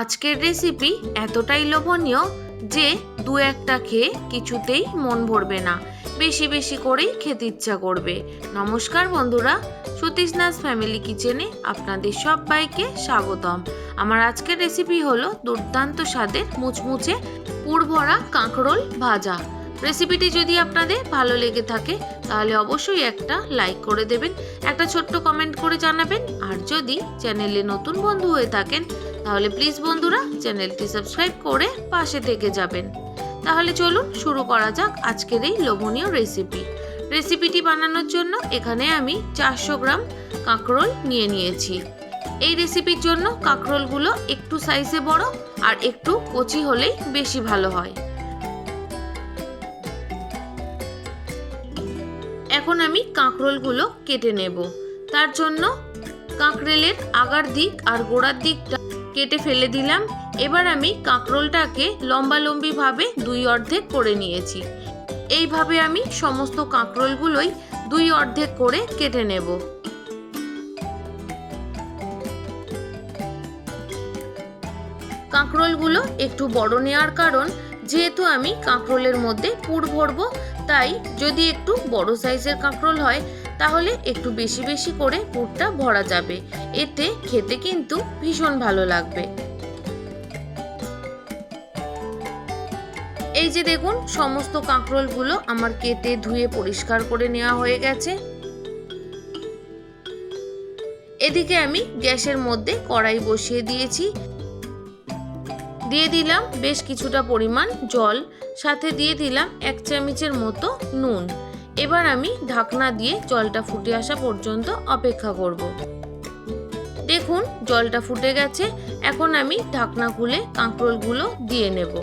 আজকের রেসিপি এতটাই লোভনীয় যে দু একটা খেয়ে কিছুতেই মন ভরবে না। বেশি বেশি করেই খেতে ইচ্ছা করবে। নমস্কার বন্ধুরা সতীশনাথ ফ্যামিলি কিচেনে আপনাদের সবাইকে স্বাগতম। আমার আজকের রেসিপি হলো দুর্দান্ত স্বাদের মুচমুচে পুরভরা কাঁকরোল ভাজা। রেসিপিটি যদি আপনাদের ভালো লেগে থাকে, তাহলে অবশ্যই একটা লাইক করে দেবেন, একটা ছোট্ট কমেন্ট করে জানাবেন, আর যদি চ্যানেলে নতুন বন্ধু হয়ে থাকেন তাহলে প্লিজ বন্ধুরা চ্যানেলটি সাবস্ক্রাইব করে পাশে থেকে যাবেন। তাহলে চলুন শুরু করা যাক আজকের এই লোভনীয় রেসিপি রেসিপিটি বানানোর জন্য এখানে আমি চারশো গ্রাম কাঁকরোল নিয়ে নিয়েছি। এই রেসিপির জন্য কাঁকরোলগুলো একটু সাইজে বড় আর একটু কচি হলেই বেশি ভালো হয়। এখন আমি কাঁকরোলগুলো কেটে নেব। তার জন্য কাঁকরেলের আগার দিক আর গোড়ার দিকটা কেটে ফেলে দিলাম। এবার আমি কাঁকরোলটাকে লম্বালম্বিভাবে দুই অর্ধেক করে নিয়েছি। এইভাবে আমি সমস্ত কাঁকরোলগুলোই দুই অর্ধেক করে কেটে নেব। কাঁকরোলগুলো একটু বড় নেওয়ার কারণ, যেহেতু আমি কাঁকরোলের মধ্যে পুর ভরবো, তাই যদি একটু বড় সাইজের কাঁকরোল হয় তাহলে একটু বেশি বেশি করে পুরটা ভরা যাবে। এতে খেতে কিন্তু ভীষণ ভালো লাগবে। এই যে দেখুন, সমস্ত কাঁকরোলগুলো আমার কেটে ধুয়ে পরিষ্কার করে নেওয়া হয়ে গেছে। এদিকে আমি গ্যাসের মধ্যে কড়াই বসিয়ে দিয়েছি। দিয়ে দিলাম বেশ কিছুটা পরিমাণ জল, সাথে দিয়ে দিলাম এক চামচের মতো নুন। এবার আমি ঢাকনা দিয়ে জলটা ফুটে আসা পর্যন্ত অপেক্ষা করব। দেখুন, জলটা ফুটে গেছে, এখন আমি ঢাকনা খুলে কাঁকরোলগুলো দিয়ে নেব।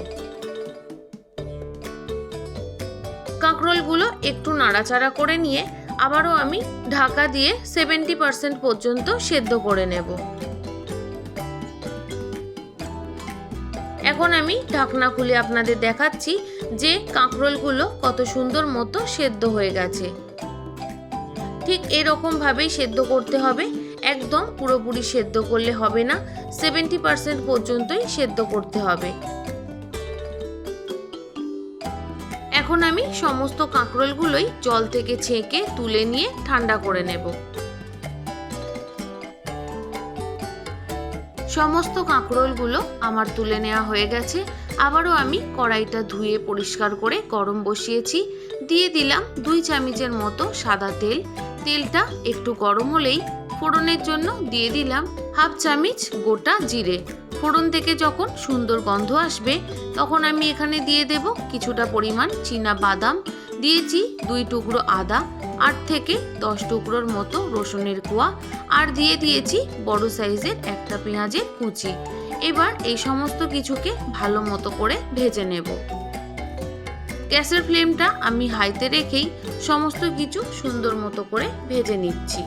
কাঁকরোলগুলো একটু নাড়াচাড়া করে নিয়ে আবারও আমি ঢাকা দিয়ে সেভেন্টি পার্সেন্ট পর্যন্ত সেদ্ধ করে নেব। এখন আমি ঢাকনা খুলে আপনাদের দেখাচ্ছি যে কাঁকরোলগুলো কত সুন্দর মতো সেদ্ধ হয়ে গেছে। ঠিক এরকম ভাবেই সেদ্ধ করতে হবে। একদম পুরোপুরি সেদ্ধ করলে হবে না। সেভেন্টি পার্সেন্ট পর্যন্তই সেদ্ধ করতে হবে। এখন আমি সমস্ত কাঁকরোলগুলোই জল থেকে ছেঁকে তুলে নিয়ে ঠান্ডা করে নেব। সমস্ত কাঁকরোলগুলো আমার তুলে নেওয়া হয়ে গেছে। আবারও আমি কড়াইটা ধুয়ে পরিষ্কার করে গরম বসিয়েছি। দিয়ে দিলাম দুই চামচের মতো সাদা তেল। তেলটা একটু গরম হলেই ফোড়নের জন্য দিয়ে দিলাম হাফ চামচ গোটা জিরে। ফোড়ন থেকে যখন সুন্দর গন্ধ আসবে, তখন আমি এখানে দিয়ে দেব কিছুটা পরিমাণ চীনা বাদাম। দিয়েছি দুই টুকরো আদা। আট থেকে দশ টুকরোর মতো রসুনের কোয়া, আর দিয়ে দিয়েছি বড় সাইজের একটা পেঁয়াজের কুচি। এবার এই সমস্ত কিছুকে ভালো মতো করে ভেজে নেব। গ্যাসের ফ্লেমটা আমি হাইতে রেখেই সমস্ত কিছু সুন্দর মতো করে ভেজে নিচ্ছি।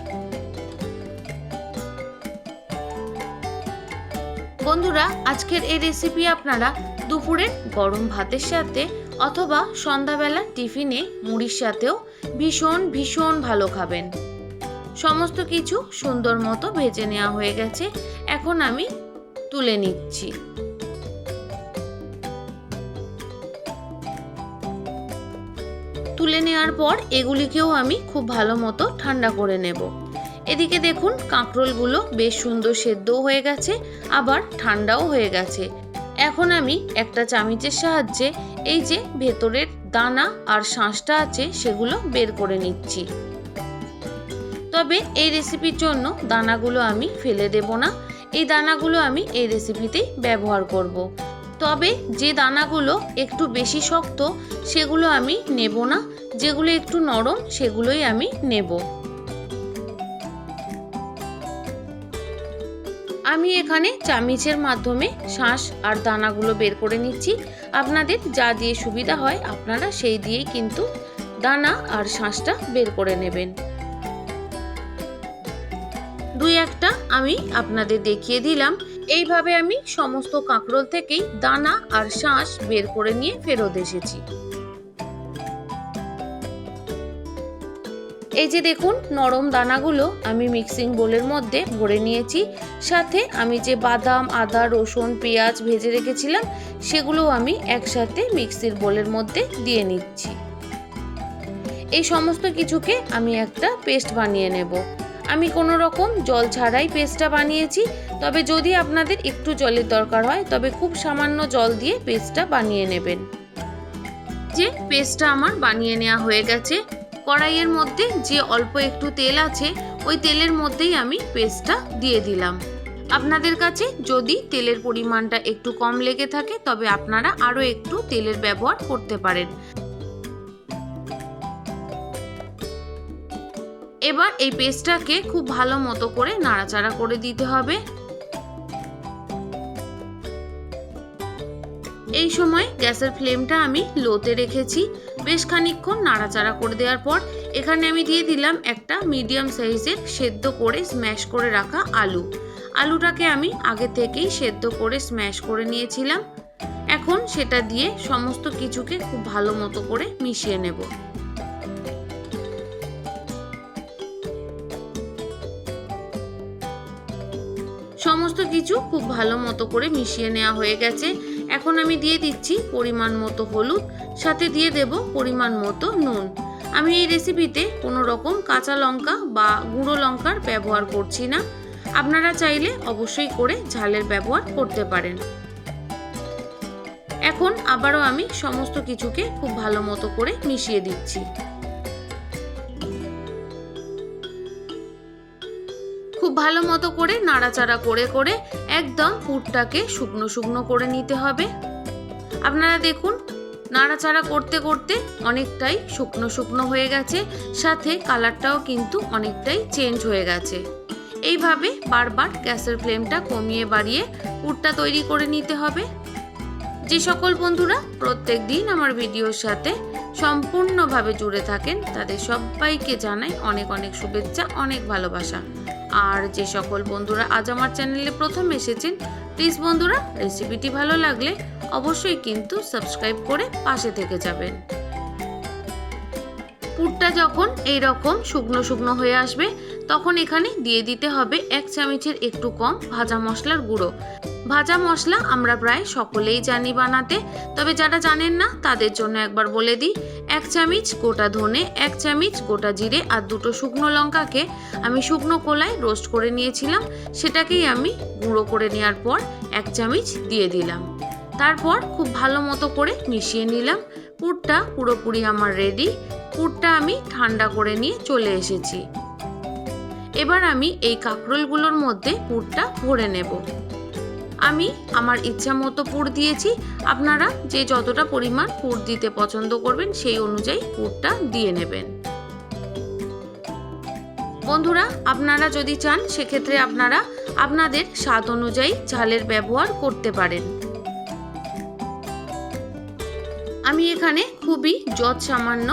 বন্ধুরা, আজকের এই রেসিপি আপনারা দুপুরের গরম ভাতের সাথে অথবা সন্ধ্যাবেলা টিফিনে মুড়ির সাথেও ভীষণ ভীষণ ভালো খাবেন। সমস্ত কিছু সুন্দর মতো ভেজে নেওয়া হয়ে গেছে। এখন আমি তুলে নিচ্ছি। তুলে নেওয়ার পর এগুলিকেও আমি খুব ভালো মতো ঠান্ডা করে নেব। এদিকে দেখুন, কাঁকরোলগুলো বেশ সুন্দর সেদ্ধও হয়ে গেছে, আবার ঠান্ডাও হয়ে গেছে। এখন আমি একটা চামিচের সাহায্যে এই যে ভেতরের দানা আর শাঁসটা আছে সেগুলো বের করে নিচ্ছি। তবে এই রেসিপির জন্য দানাগুলো আমি ফেলে দেব না। এই দানাগুলো আমি এই রেসিপিতেই ব্যবহার করব। তবে যে দানাগুলো একটু বেশি শক্ত সেগুলো আমি নেব না। যেগুলো একটু নরম সেগুলোই আমি নেব। আমি এখানে চামিচের মাধ্যমে শাঁস আর দানাগুলো বের করে নিচ্ছি। আপনাদের যা দিয়ে সুবিধা হয় আপনারা সেই দিয়েই কিন্তু দানা আর শাঁসটা বের করে নেবেন। দুই একটা আমি আপনাদের দেখিয়ে দিলাম। এইভাবে আমি সমস্ত কাঁকরোল থেকেই দানা আর শাঁস বের করে নিয়ে ফেরত এসেছি। এই যে দেখুন, নরম দানাগুলো আমি মিক্সিং বোলের মধ্যে ভরে নিয়েছি। সাথে আমি যে বাদাম, আদা, রসুন, পেঁয়াজ ভেজে রেখেছিলাম সেগুলো আমি একসাথে মিক্সির বোলের মধ্যে দিয়ে নিচ্ছি। এই সমস্ত কিছুকে আমি একটা পেস্ট বানিয়ে নেব। আমি কোনো রকম জল ছাড়াই পেস্টটা বানিয়েছি, তবে যদি আপনাদের একটু জলের দরকার হয়, তবে খুব সামান্য জল দিয়ে পেস্টটা বানিয়ে নেবেন। যে পেস্টটা আমার বানিয়ে নেওয়া হয়ে গেছে কড়াইয়ের মধ্যে যে অল্প একটু তেল আছে, ওই তেলের মধ্যেই আমি পেস্টটা দিয়ে দিলাম। আপনাদের কাছে যদি তেলের পরিমাণটা একটু কম লেগে থাকে, তবে আপনারা আরও একটু তেলের ব্যবহার করতে পারেন। এবার এই পেস্টটাকে খুব ভালো মতো করে নাড়াচাড়া করে দিতে হবে। এই সময় গ্যাসের ফ্লেমটা আমি লোতে রেখেছি। বেশ খানিকক্ষণ নাড়াচাড়া করে দেওয়ার পর এখানে আমি দিয়ে দিলাম একটা মিডিয়াম সাইজের সেদ্ধ করে স্ম্যাশ করে রাখা আলু। আলুটাকে আমি আগে থেকেই সেদ্ধ করে স্ম্যাশ করে নিয়েছিলাম। এখন সেটা দিয়ে সমস্ত কিছুকে খুব ভালো মতো করে মিশিয়ে নেব। সমস্ত কিছু খুব ভালো মতো করে মিশিয়ে নেওয়া হয়ে গেছে। এখন আমি দিয়ে দিচ্ছি পরিমাণ মতো হলুদ, সাথে দিয়ে দেব পরিমাণ মতো নুন। আমি এই রেসিপিতে কোনো রকম কাঁচা লঙ্কা বা গুঁড়ো লঙ্কার ব্যবহার করছি না। আপনারা চাইলে অবশ্যই করে ঝালের ব্যবহার করতে পারেন। এখন আবারও আমি সমস্ত কিছুকে খুব ভালো মতো করে মিশিয়ে দিচ্ছি। খুব ভালো মতো করে নাড়াচাড়া করে করে একদম পুরটাকে শুকনো শুকনো করে নিতে হবে। আপনারা দেখুন, নাড়াচাড়া করতে করতে অনেকটাই শুকনো শুকনো হয়ে গেছে, সাথে কালারটাও কিন্তু অনেকটাই চেঞ্জ হয়ে গেছে। এইভাবে বারবার গ্যাসের ফ্লেমটা কমিয়ে বাড়িয়ে পুরটা তৈরি করে নিতে হবে। যে সকল বন্ধুরা প্রত্যেক দিন আমার ভিডিওর সাথে সম্পূর্ণভাবে জুড়ে থাকেন, তাদের সবাইকে জানাই অনেক অনেক শুভেচ্ছা, অনেক ভালোবাসা। আর যে সকল বন্ধুরা আজ আমার চ্যানেলে প্রথম এসেছেন প্লিজ বন্ধুরা রেসিপিটি ভালো লাগলে অবশ্যই কিন্তু সাবস্ক্রাইব করে পাশে থেকে যাবেন। পুরটা যখন এই রকম শুকনো শুকনো হয়ে আসবে, তখন এখানে দিয়ে দিতে হবে এক চামচের একটু কম ভাজা মশলার গুঁড়ো। ভাজা মশলা আমরা প্রায় সকলেই জানি বানাতে, তবে যারা জানেন না, তাদের জন্য একবার বলে দিই, এক চামচ গোটা ধনে, এক চামচ গোটা জিরে আর দুটো শুকনো লঙ্কাকে আমি শুকনো কোলায় রোস্ট করে নিয়েছিলাম, সেটাকেই আমি গুঁড়ো করে নেওয়ার পর এক চামচ দিয়ে দিলাম। তারপর খুব ভালো মতো করে মিশিয়ে নিলাম। পুরটা পুরোপুরি আমার রেডি পুরটা আমি ঠান্ডা করে নিয়ে চলে এসেছি। এবার আমি এই কাঁকরোলগুলোর মধ্যে পুরটা ভরে নেব। আমি আমার ইচ্ছা মতো পুর দিয়েছি। আপনারা যে যতটা পরিমাণ পুর দিতে পছন্দ করবেন সেই অনুযায়ী পুরটা দিয়ে নেবেন। বন্ধুরা, আপনারা যদি চান, সেক্ষেত্রে আপনারা আপনাদের স্বাদ অনুযায়ী ঝালের ব্যবহার করতে পারেন। আমি এখানে খুবই যৎ সামান্য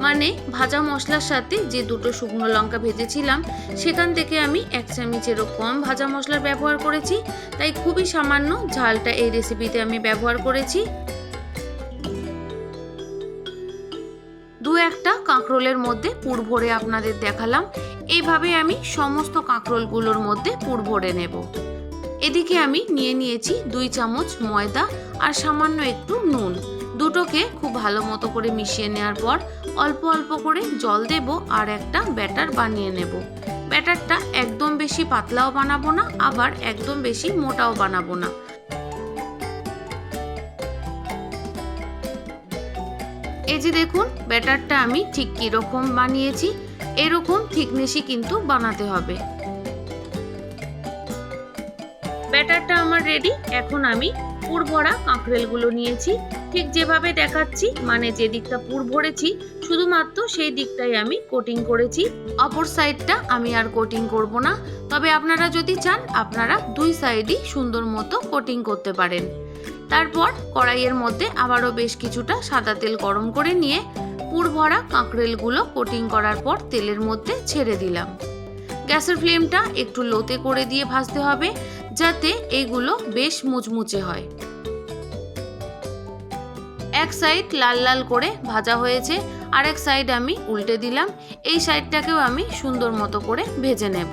মানে ভাজা মশলার সাথে যে দুটো শুকনো লঙ্কা ভেজেছিলাম, সেখান থেকে আমি এক চামচেরও কম ভাজা মশলার ব্যবহার করেছি। তাই খুবই সামান্য ঝালটা এই রেসিপিতে আমি ব্যবহার করেছি। দু একটা কাঁকরোলের মধ্যে পুর ভরে আপনাদের দেখালাম। এইভাবে আমি সমস্ত কাঁকরোলগুলোর মধ্যে পুর ভরে নেব। এদিকে আমি নিয়ে নিয়েছি দুই চামচ ময়দা আর সামান্য একটু নুন। দুটোকে খুব ভালো মতো করে মিশিয়ে নেওয়ার পর অল্প অল্প করে জল দেব আর একটা ব্যাটার বানিয়ে নেব। ব্যাটারটা একদম বেশি পাতলাও বানাবো না, আবার একদম বেশি মোটাও বানাবো না। এই যে দেখুন, ব্যাটারটা আমি ঠিক কীরকম বানিয়েছি, এরকম থিকনেসই কিন্তু বানাতে হবে। ব্যাটারটা আমার রেডি এখন আমি পুর ভরা কাঁকরেলগুলো নিয়েছি। ঠিক যেভাবে দেখাচ্ছি মানে যে দিকটা পুর ভরেছি, শুধুমাত্র সেই দিকটাই আমি কোটিং করেছি। অপর সাইডটা আমি আর কোটিং করব না। তবে আপনারা যদি চান, আপনারা দুই সাইডই সুন্দর মতো কোটিং করতে পারেন। তারপর কড়াইয়ের মধ্যে আবারও বেশ কিছুটা সাদা তেল গরম করে নিয়ে পুর ভরা কাঁকরেলগুলো কোটিং করার পর তেলের মধ্যে ছেড়ে দিলাম। গ্যাসের ফ্লেমটা একটু লোতে করে দিয়ে ভাজতে হবে। যাতে এইগুলো বেশ মুচমুচে হয়। এক সাইড লাল লাল করে ভাজা হয়েছে আর এক সাইড আমি উল্টে দিলাম। এই সাইডটাকেও আমি সুন্দর মতো করে ভেজে নেব।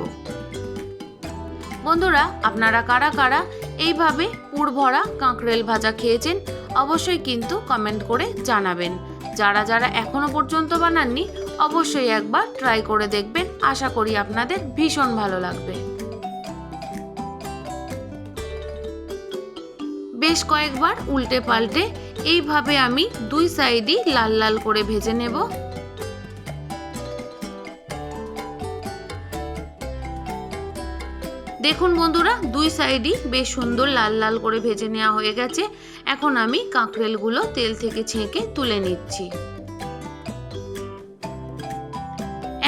বন্ধুরা, আপনারা কারা কারা এইভাবে পুর ভরা কাঁকরেল ভাজা খেয়েছেন, অবশ্যই কিন্তু কমেন্ট করে জানাবেন। যারা যারা এখনও পর্যন্ত বানাননি, অবশ্যই একবার ট্রাই করে দেখবেন। আশা করি আপনাদের ভীষণ ভালো লাগবে। বেশ কয়েকবার উল্টে পাল্টে এইভাবে আমি দুই সাইডই লাল লাল করে ভেজে নেব। দেখুন বন্ধুরা, দুই সাইডই বেশ সুন্দর লাল লাল করে ভেজে নেওয়া হয়ে গেছে। এখন আমি কাঁকরেলগুলো তেল থেকে ছেঁকে তুলে নিচ্ছি।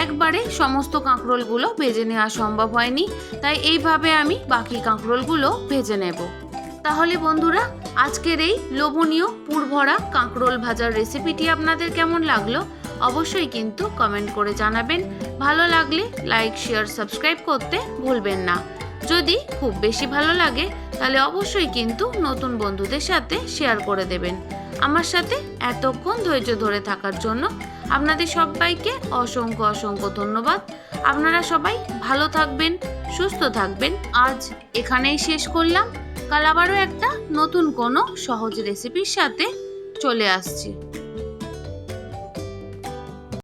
একবারে সমস্ত কাঁকরোলগুলো ভেজে নেওয়া সম্ভব হয়নি, তাই এইভাবে আমি বাকি কাঁকরোলগুলো ভেজে নেব। তাহলে বন্ধুরা, আজকের এই লোভনীয় পুরভরা কাঁকরোল ভাজার রেসিপিটি আপনাদের কেমন লাগল? অবশ্যই কিন্তু কমেন্ট করে জানাবেন। ভালো লাগলে লাইক শেয়ার সাবস্ক্রাইব করতে ভুলবেন না। যদি খুব বেশি ভালো লাগে, তাহলে অবশ্যই কিন্তু নতুন বন্ধুদের সাথে শেয়ার করে দেবেন। আমার সাথে এতক্ষণ ধৈর্য ধরে থাকার জন্য আপনাদের সবাইকে অসংখ্য অসংখ্য ধন্যবাদ। আপনারা সবাই ভালো থাকবেন, সুস্থ থাকবেন। আজ এখানেই শেষ করলাম। কাল আবারও একটা নতুন কোনো সহজ রেসিপির সাথে চলে আসছি।